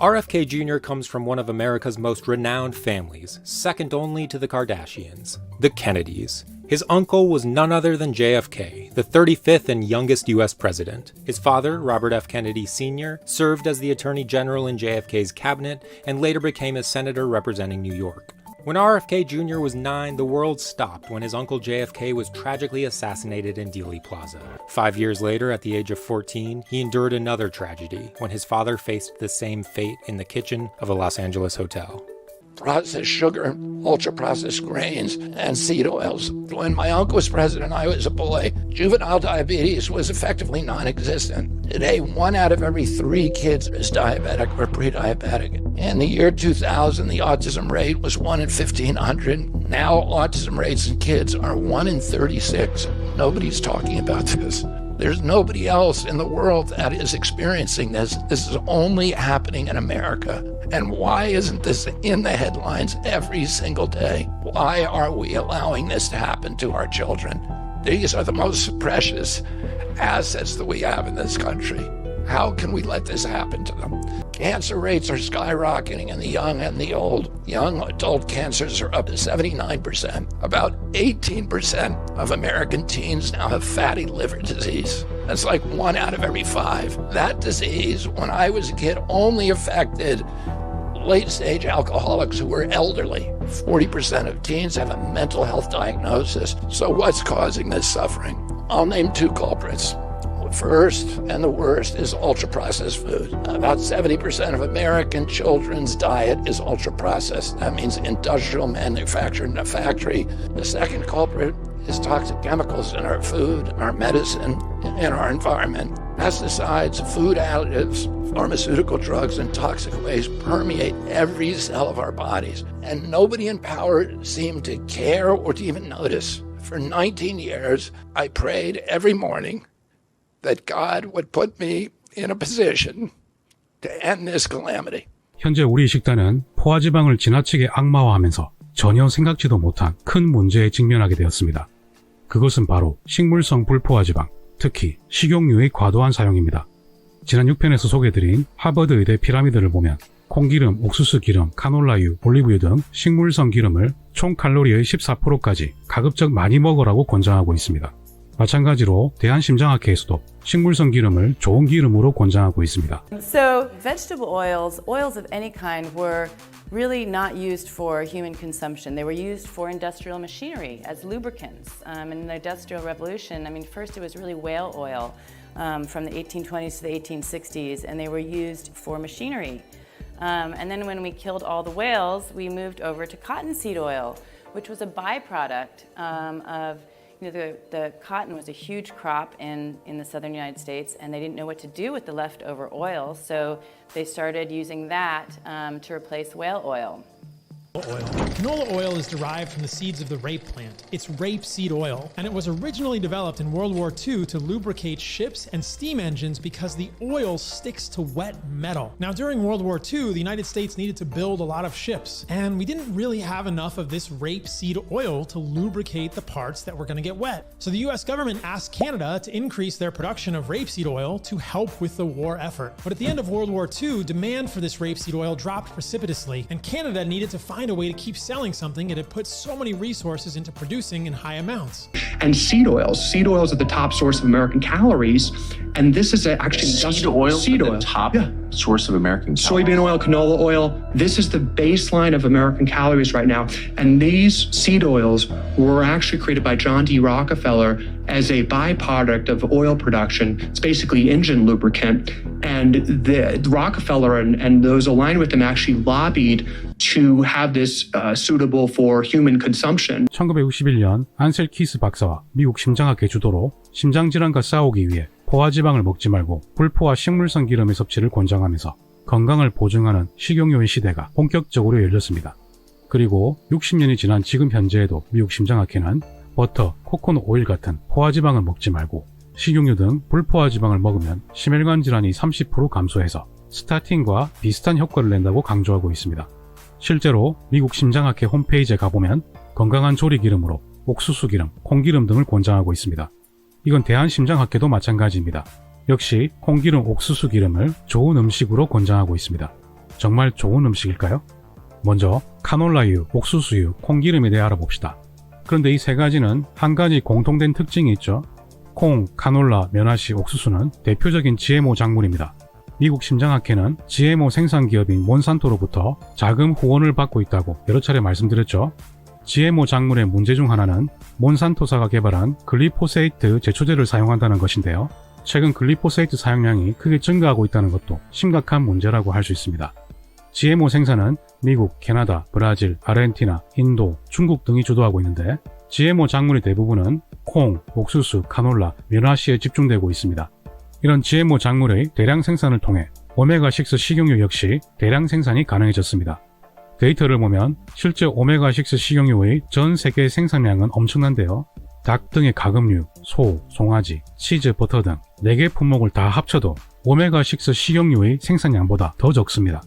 RFK Jr. comes from one of America's most renowned families, second only to the Kardashians, the Kennedys. His uncle was none other than JFK, the 35th and youngest US president. His father, Robert F. Kennedy Sr., served as the Attorney General in JFK's cabinet and later became a senator representing New York. When RFK Jr. was nine, the world stopped when his uncle JFK was tragically assassinated in Dealey Plaza. Five years later, at the age of 14, he endured another tragedy when his father faced the same fate in the kitchen of a Los Angeles hotel. Processed sugar, ultra processed grains, and seed oils. When my uncle was president, I was a boy. Juvenile diabetes was effectively non existent. Today, one out of every three kids is diabetic or pre diabetic. In the year 2000, the autism rate was 1 in 1,500. Now, autism rates in kids are 1 in 36. Nobody's talking about this. There's nobody else in the world that is experiencing this. This is only happening in America. And why isn't this in the headlines every single day? Why are we allowing this to happen to our children? These are the most precious assets that we have in this country. How can we let this happen to them? Cancer rates are skyrocketing in the young and the old. Young adult cancers are up to 79%. About 18% of American teens now have fatty liver disease. That's like one out of every five. That disease, when I was a kid, only affected late stage alcoholics who were elderly. 40% of teens have a mental health diagnosis. So, what's causing this suffering? I'll name two culprits. First and the worst is ultra processed food. About 70% of American children's diet is ultra processed. That means industrial manufactured in a factory. The second culprit is toxic chemicals in our food, our medicine, and our environment. Pesticides, food additives, pharmaceutical drugs, and toxic waste permeate every cell of our bodies. And nobody in power seemed to care or to even notice. For 19 years, I prayed every morning that God would put me in a position to end this calamity. 현재 우리 식단은 포화지방을 지나치게 악마화하면서 전혀 생각지도 못한 큰 문제에 직면하게 되었습니다. 그것은 바로 식물성 불포화지방, 특히 식용유의 과도한 사용입니다. 지난 6편에서 소개해드린 하버드 의대 피라미드를 보면 콩기름, 옥수수 기름, 카놀라유, 올리브유 등 식물성 기름을 총 칼로리의 14%까지 가급적 많이 먹으라고 권장하고 있습니다. 마찬가지로 대한심장학회에서도 식물성 기름을 좋은 기름으로 권장하고 있습니다. So, vegetable oils, oils of any kind, were really not used for human consumption. They were used for industrial machinery as lubricants. Um, in the Industrial Revolution, I mean, first it was really whale oil um, from the 1820s to the 1860s, and they were used for machinery. Um, and then when we killed all the whales, we moved over to cottonseed oil, which was a byproduct um, of you know, the, the cotton was a huge crop in, in the southern United States, and they didn't know what to do with the leftover oil, so they started using that um, to replace whale oil. Oil. Canola oil is derived from the seeds of the rape plant. It's rapeseed oil, and it was originally developed in World War II to lubricate ships and steam engines because the oil sticks to wet metal. Now, during World War II, the United States needed to build a lot of ships, and we didn't really have enough of this rapeseed oil to lubricate the parts that were going to get wet. So the US government asked Canada to increase their production of rapeseed oil to help with the war effort. But at the end of World War II, demand for this rapeseed oil dropped precipitously, and Canada needed to find a way to keep selling something and it had put so many resources into producing in high amounts. and seed oils. Seed oils are the top source of American calories, and this is actually Seed industrial- oil, Seed the oil. top Yeah. source of American Soybean oil, canola oil. This is the baseline of American calories right now. And these seed oils were actually created by John D. Rockefeller as a byproduct of oil production. It's basically engine lubricant. And the Rockefeller and, and those aligned with him actually lobbied to have this uh, suitable for human consumption. 1961년 안셀 키스 박사와 미국 심장학회 주도로 심장질환과 싸우기 위해 포화지방을 먹지 말고 불포화 식물성 기름의 섭취를 권장하면서 건강을 보증하는 식용유의 시대가 본격적으로 열렸습니다. 그리고 60년이 지난 지금 현재에도 미국 심장학회는 버터, 코코넛 오일 같은 포화지방을 먹지 말고 식용유 등 불포화지방을 먹으면 심혈관 질환이 30% 감소해서 스타틴과 비슷한 효과를 낸다고 강조하고 있습니다. 실제로 미국 심장학회 홈페이지에 가보면 건강한 조리 기름으로 옥수수 기름, 콩기름 등을 권장하고 있습니다. 이건 대한심장학회도 마찬가지입니다. 역시 콩기름, 옥수수 기름을 좋은 음식으로 권장하고 있습니다. 정말 좋은 음식일까요? 먼저 카놀라유, 옥수수유, 콩기름에 대해 알아봅시다. 그런데 이 세 가지는 한 가지 공통된 특징이 있죠. 콩, 카놀라, 면화시, 옥수수는 대표적인 GMO 작물입니다. 미국 심장학회는 GMO 생산 기업인 몬산토로부터 자금 후원을 받고 있다고 여러 차례 말씀드렸죠. GMO 작물의 문제 중 하나는 몬산토사가 개발한 글리포세이트 제초제를 사용한다는 것인데요. 최근 글리포세이트 사용량이 크게 증가하고 있다는 것도 심각한 문제라고 할 수 있습니다. GMO 생산은 미국, 캐나다, 브라질, 아르헨티나, 인도, 중국 등이 주도하고 있는데 GMO 작물의 대부분은 콩, 옥수수, 카놀라, 면화시에 집중되고 있습니다. 이런 GMO 작물의 대량 생산을 통해 오메가6 식용유 역시 대량 생산이 가능해졌습니다. 데이터를 보면 실제 오메가6 식용유의 전 세계 생산량은 엄청난데요. 닭 등의 가금류, 소, 송아지, 치즈, 버터 등 4개 품목을 다 합쳐도 오메가6 식용유의 생산량보다 더 적습니다.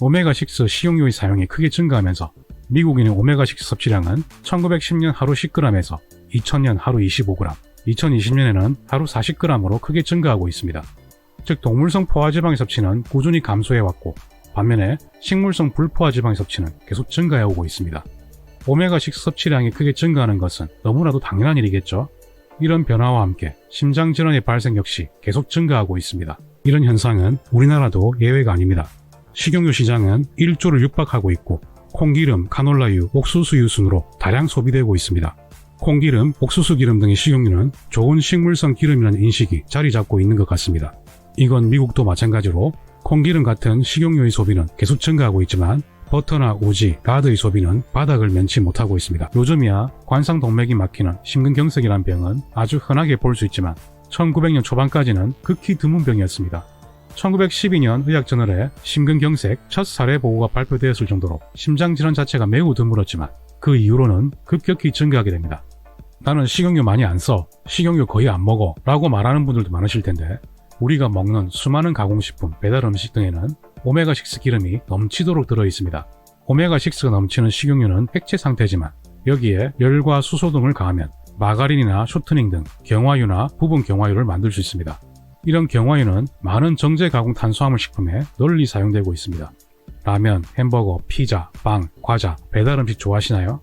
오메가6 식용유의 사용이 크게 증가하면서 미국인의 오메가6 섭취량은 1910년 하루 10g에서 2000년 하루 25g, 2020년에는 하루 40g으로 크게 증가하고 있습니다. 즉 동물성 포화지방의 섭취는 꾸준히 감소해왔고 반면에 식물성 불포화지방의 섭취는 계속 증가해오고 있습니다. 오메가6 섭취량이 크게 증가하는 것은 너무나도 당연한 일이겠죠. 이런 변화와 함께 심장 질환의 발생 역시 계속 증가하고 있습니다. 이런 현상은 우리나라도 예외가 아닙니다. 식용유 시장은 1조를 육박하고 있고 콩기름, 카놀라유, 옥수수유 순으로 다량 소비되고 있습니다. 콩기름, 옥수수 기름 등의 식용유는 좋은 식물성 기름이라는 인식이 자리 잡고 있는 것 같습니다. 이건 미국도 마찬가지로 콩기름 같은 식용유의 소비는 계속 증가하고 있지만 버터나 우지, 라드의 소비는 바닥을 면치 못하고 있습니다. 요즘이야 관상동맥이 막히는 심근경색이란 병은 아주 흔하게 볼 수 있지만 1900년 초반까지는 극히 드문 병이었습니다. 1912년 의학저널에 심근경색 첫 사례 보고가 발표되었을 정도로 심장질환 자체가 매우 드물었지만 그 이후로는 급격히 증가하게 됩니다. 나는 식용유 많이 안 써, 식용유 거의 안 먹어 라고 말하는 분들도 많으실 텐데 우리가 먹는 수많은 가공식품, 배달 음식 등에는 오메가6 기름이 넘치도록 들어 있습니다. 오메가6가 넘치는 식용유는 액체 상태지만 여기에 열과 수소 등을 가하면 마가린이나 쇼트닝 등 경화유나 부분 경화유를 만들 수 있습니다. 이런 경화유는 많은 정제 가공 탄수화물 식품에 널리 사용되고 있습니다. 라면, 햄버거, 피자, 빵, 과자, 배달 음식 좋아하시나요?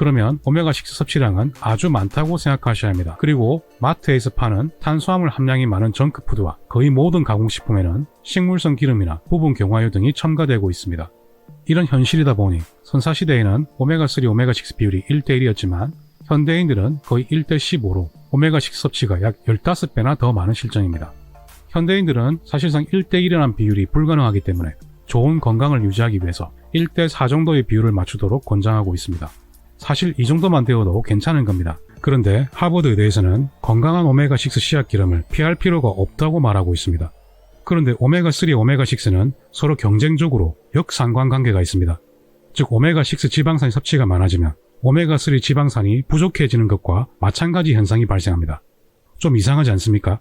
그러면 오메가6 섭취량은 아주 많다고 생각하셔야 합니다. 그리고 마트에서 파는 탄수화물 함량이 많은 정크푸드와 거의 모든 가공식품에는 식물성 기름이나 부분 경화유 등이 첨가되고 있습니다. 이런 현실이다 보니 선사시대에는 오메가3, 오메가6 비율이 1대1이었지만 현대인들은 거의 1대15로 오메가6 섭취가 약 15배나 더 많은 실정입니다. 현대인들은 사실상 1대1이라는 비율이 불가능하기 때문에 좋은 건강을 유지하기 위해서 1대4 정도의 비율을 맞추도록 권장하고 있습니다. 사실 이 정도만 되어도 괜찮은 겁니다. 그런데 하버드 의대에서는 건강한 오메가6 씨앗 기름을 피할 필요가 없다고 말하고 있습니다. 그런데 오메가3, 오메가6는 서로 경쟁적으로 역상관관계가 있습니다. 즉 오메가6 지방산 섭취가 많아지면 오메가3 지방산이 부족해지는 것과 마찬가지 현상이 발생합니다. 좀 이상하지 않습니까?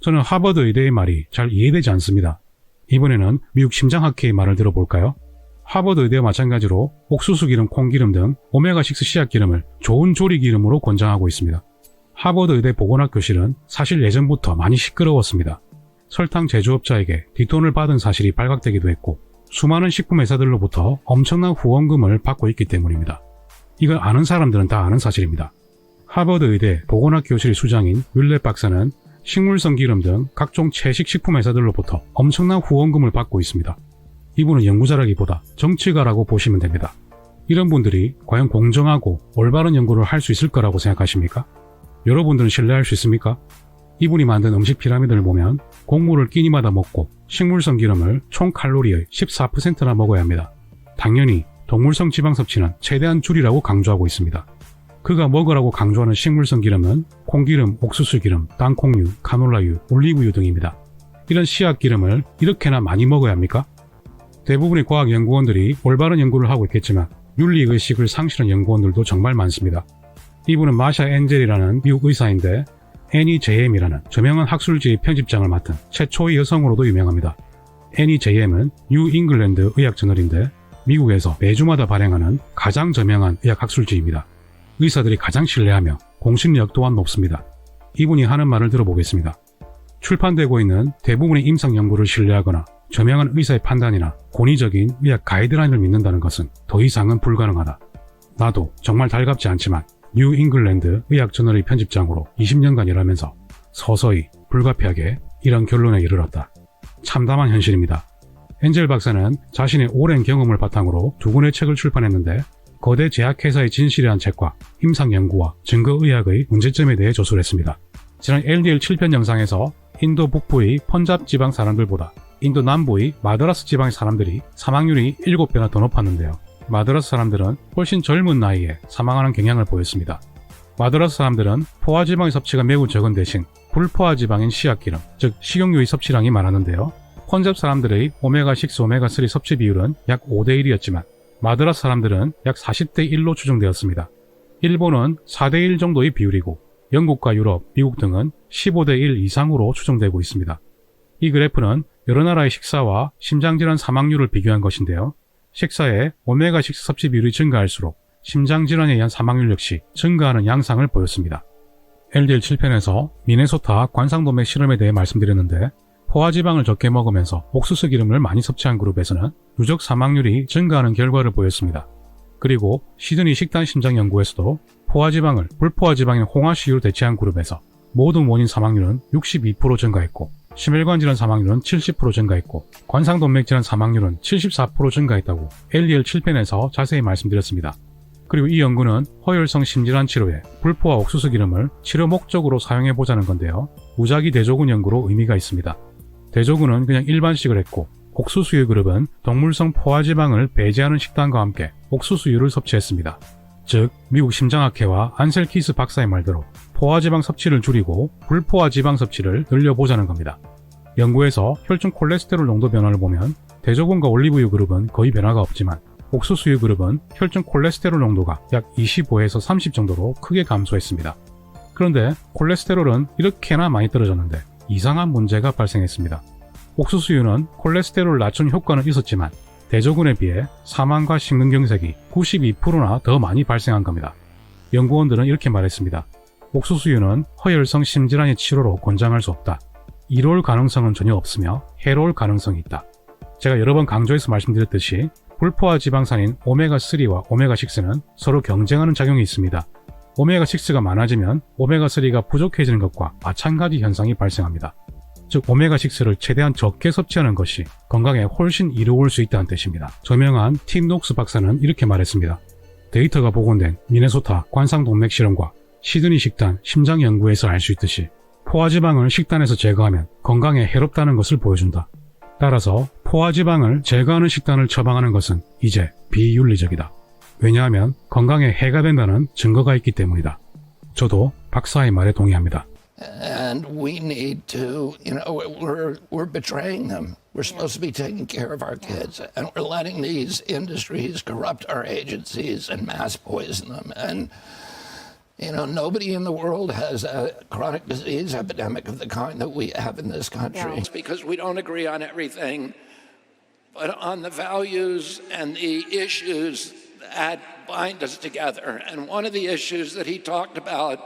저는 하버드 의대의 말이 잘 이해되지 않습니다. 이번에는 미국 심장학회의 말을 들어볼까요? 하버드 의대와 마찬가지로 옥수수 기름, 콩기름 등 오메가6 씨앗 기름을 좋은 조리 기름으로 권장하고 있습니다. 하버드 의대 보건학 교실은 사실 예전부터 많이 시끄러웠습니다. 설탕 제조업자에게 뒷돈을 받은 사실이 발각되기도 했고 수많은 식품 회사들로부터 엄청난 후원금을 받고 있기 때문입니다. 이걸 아는 사람들은 다 아는 사실입니다. 하버드 의대 보건학 교실 수장인 윌렛 박사는 식물성 기름 등 각종 채식 식품 회사들로부터 엄청난 후원금을 받고 있습니다. 이분은 연구자라기보다 정치가라고 보시면 됩니다. 이런 분들이 과연 공정하고 올바른 연구를 할 수 있을 거라고 생각하십니까? 여러분들은 신뢰할 수 있습니까? 이분이 만든 음식 피라미드를 보면 곡물을 끼니마다 먹고 식물성 기름을 총 칼로리의 14%나 먹어야 합니다. 당연히 동물성 지방 섭취는 최대한 줄이라고 강조하고 있습니다. 그가 먹으라고 강조하는 식물성 기름은 콩기름, 옥수수 기름, 땅콩유, 카놀라유, 올리브유 등입니다. 이런 씨앗 기름을 이렇게나 많이 먹어야 합니까? 대부분의 과학 연구원들이 올바른 연구를 하고 있겠지만 윤리의식을 상실한 연구원들도 정말 많습니다. 이분은 마샤 엔젤이라는 미국 의사인데 애니 제임이라는 저명한 학술지의 편집장을 맡은 최초의 여성으로도 유명합니다. 애니 제임은 뉴 잉글랜드 의학 저널인데 미국에서 매주마다 발행하는 가장 저명한 의학 학술지입니다. 의사들이 가장 신뢰하며 공신력 또한 높습니다. 이분이 하는 말을 들어보겠습니다. 출판되고 있는 대부분의 임상 연구를 신뢰하거나 저명한 의사의 판단이나 권위적인 의학 가이드라인을 믿는다는 것은 더 이상은 불가능하다. 나도 정말 달갑지 않지만 뉴 잉글랜드 의학 저널의 편집장으로 20년간 일하면서 서서히 불가피하게 이런 결론에 이르렀다. 참담한 현실입니다. 엔젤 박사는 자신의 오랜 경험을 바탕으로 두 권의 책을 출판했는데 거대 제약회사의 진실이란 책과 임상 연구와 증거의학의 문제점에 대해 조술했습니다. 지난 LDL 7편 영상에서 인도 북부의 펀잡 지방 사람들보다 인도 남부의 마드라스 지방의 사람들이 사망률이 7배나 더 높았는데요. 마드라스 사람들은 훨씬 젊은 나이에 사망하는 경향을 보였습니다. 마드라스 사람들은 포화 지방의 섭취가 매우 적은 대신 불포화 지방인 씨앗기름, 즉 식용유의 섭취량이 많았는데요. 펀잡 사람들의 오메가6, 오메가3 섭취 비율은 약 5대 1이었지만 마드라스 사람들은 약 40대 1로 추정되었습니다. 일본은 4대 1 정도의 비율이고 영국과 유럽, 미국 등은 15대 1 이상으로 추정되고 있습니다. 이 그래프는 여러 나라의 식사와 심장질환 사망률을 비교한 것인데요. 식사에 오메가6 섭취 비율이 증가할수록 심장질환에 의한 사망률 역시 증가하는 양상을 보였습니다. LDL 7편에서 미네소타 관상동맥 실험에 대해 말씀드렸는데 포화지방을 적게 먹으면서 옥수수 기름을 많이 섭취한 그룹에서는 누적 사망률이 증가하는 결과를 보였습니다. 그리고 시드니 식단 심장 연구에서도 포화지방을 불포화지방인 홍화씨유로 대체한 그룹에서 모든 원인 사망률은 62% 증가했고 심혈관 질환 사망률은 70% 증가했고 관상동맥 질환 사망률은 74% 증가했다고 LDL 7편에서 자세히 말씀드렸습니다. 그리고 이 연구는 허혈성 심질환 치료에 불포화 옥수수 기름을 치료 목적으로 사용해 보자는 건데요. 무작위 대조군 연구로 의미가 있습니다. 대조군은 그냥 일반식을 했고 옥수수유 그룹은 동물성 포화지방을 배제하는 식단과 함께 옥수수유를 섭취했습니다. 즉 미국 심장학회와 안셀 키스 박사의 말대로 포화지방 섭취를 줄이고 불포화 지방 섭취를 늘려보자는 겁니다. 연구에서 혈중 콜레스테롤 농도 변화를 보면 대조군과 올리브유 그룹은 거의 변화가 없지만 옥수수유 그룹은 혈중 콜레스테롤 농도가 약 25에서 30 정도로 크게 감소했습니다. 그런데 콜레스테롤은 이렇게나 많이 떨어졌는데 이상한 문제가 발생했습니다. 옥수수유는 콜레스테롤 낮춘 효과는 있었지만 대조군에 비해 사망과 심근경색이 92%나 더 많이 발생한 겁니다. 연구원들은 이렇게 말했습니다. 옥수수유는 허혈성 심질환의 치료로 권장할 수 없다. 이로울 가능성은 전혀 없으며 해로울 가능성이 있다. 제가 여러 번 강조해서 말씀드렸듯이 불포화 지방산인 오메가3와 오메가6는 서로 경쟁하는 작용이 있습니다. 오메가6가 많아지면 오메가3가 부족해지는 것과 마찬가지 현상이 발생합니다. 즉 오메가6를 최대한 적게 섭취하는 것이 건강에 훨씬 이로울 수 있다는 뜻입니다. 저명한 팀 녹스 박사는 이렇게 말했습니다. 데이터가 복원된 미네소타 관상동맥 실험과 시드니 식단 심장 연구에서 알 수 있듯이 포화지방을 식단에서 제거하면 건강에 해롭다는 것을 보여준다. 따라서 포화지방을 제거하는 식단을 처방하는 것은 이제 비윤리적이다. 왜냐하면 건강에 해가 된다는 증거가 있기 때문이다. 저도 박사의 말에 동의합니다. And we need to, you know, we're we're betraying them. We're supposed to be taking care of our kids, and we're letting these industries corrupt our agencies and mass poison them. And you know, nobody in the world has a chronic disease epidemic of the kind that we have in this country. Yeah. It's because we don't agree on everything, but on the values and the issues that bind us together. And one of the issues that he talked about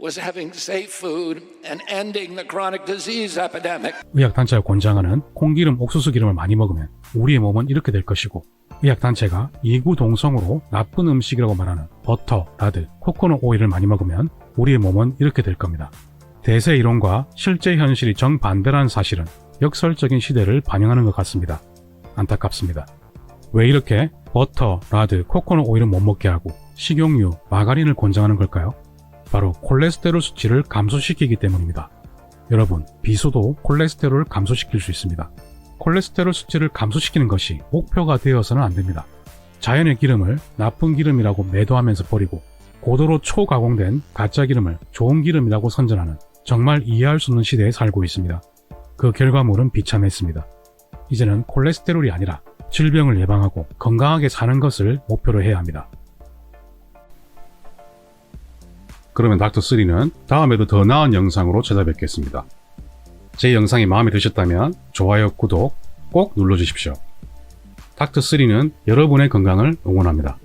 was having safe food and ending the chronic disease epidemic. 의학 단체가 권장하는 콩기름, 옥수수 기름을 많이 먹으면 우리의 몸은 이렇게 될 것이고 의학 단체가 이구 동성으로 나쁜 음식이라고 말하는 버터, 라드, 코코넛 오일을 많이 먹으면 우리의 몸은 이렇게 될 겁니다. 대세 이론과 실제 현실이 정반대라는 사실은 역설적인 시대를 반영하는 것 같습니다. 안타깝습니다. 왜 이렇게 버터, 라드, 코코넛 오일을 못 먹게 하고 식용유, 마가린을 권장하는 걸까요? 바로 콜레스테롤 수치를 감소시키기 때문입니다. 여러분, 비소도 콜레스테롤을 감소시킬 수 있습니다. 콜레스테롤 수치를 감소시키는 것이 목표가 되어서는 안 됩니다. 자연의 기름을 나쁜 기름이라고 매도하면서 버리고 고도로 초가공된 가짜 기름을 좋은 기름이라고 선전하는 정말 이해할 수 없는 시대에 살고 있습니다. 그 결과물은 비참했습니다. 이제는 콜레스테롤이 아니라 질병을 예방하고 건강하게 사는 것을 목표로 해야 합니다. 그러면 닥터3는 다음에도 더 나은 영상으로 찾아뵙겠습니다. 제 영상이 마음에 드셨다면 좋아요, 구독 꼭 눌러주십시오. 닥터3는 여러분의 건강을 응원합니다.